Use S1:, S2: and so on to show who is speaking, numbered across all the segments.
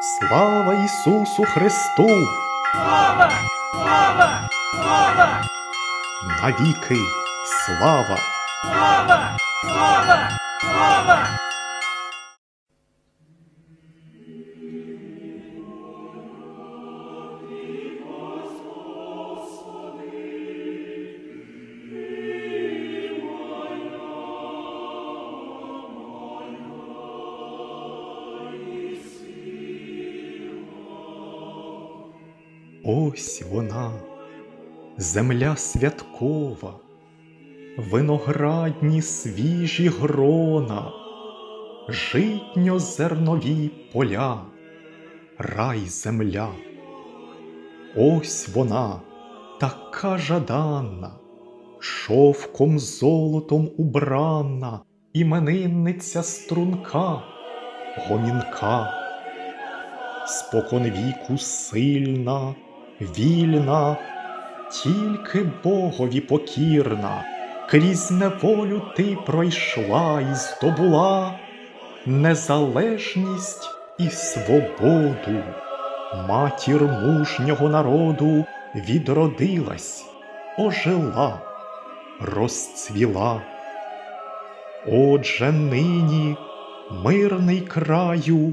S1: Слава Ісусу Христу!
S2: Слава! Слава! Слава!
S1: Навіки слава!
S2: Слава! Слава! Слава!
S1: Ось вона, земля святкова, виноградні свіжі грона, житньо зернові поля, рай земля. Ось вона, така жаданна, шовком золотом убрана, іменинниця струнка, гомінка споконвіку сильна, вільна, тільки Богові покірна, крізь неволю ти пройшла і здобула незалежність і свободу. Матір мужнього народу відродилась, ожила, розцвіла. Отже, нині мирний краю.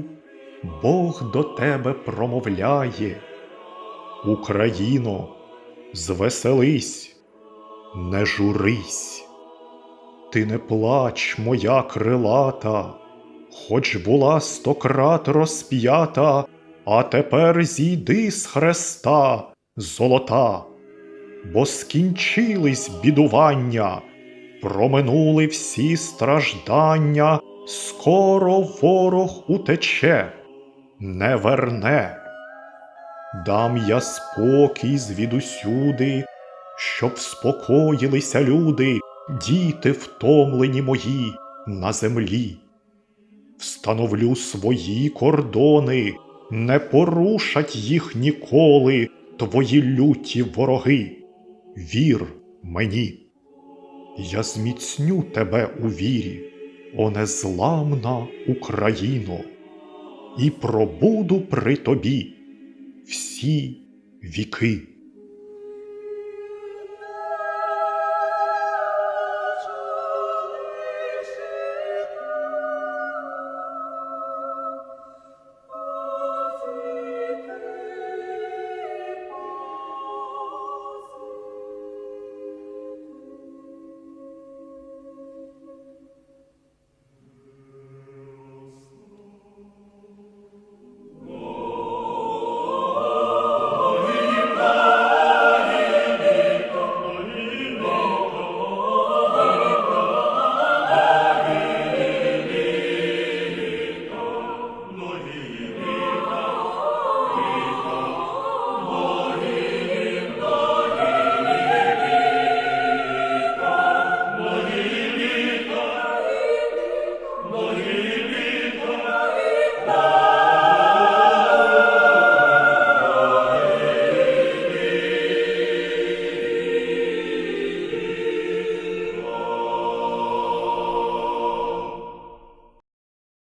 S1: Бог до тебе промовляє. Україно, звеселись, не журись, ти не плач, моя крилата, хоч була стократ розп'ята, а тепер зійди з хреста, золота, бо скінчились бідування, проминули всі страждання, скоро ворог утече не верне. Дам я спокій звідусюди, щоб вспокоїлися люди, діти втомлені мої на землі. Встановлю свої кордони, не порушать їх ніколи твої люті вороги. Вір мені, я зміцню тебе у вірі, о незламна Україно і пробуду при тобі всі віки.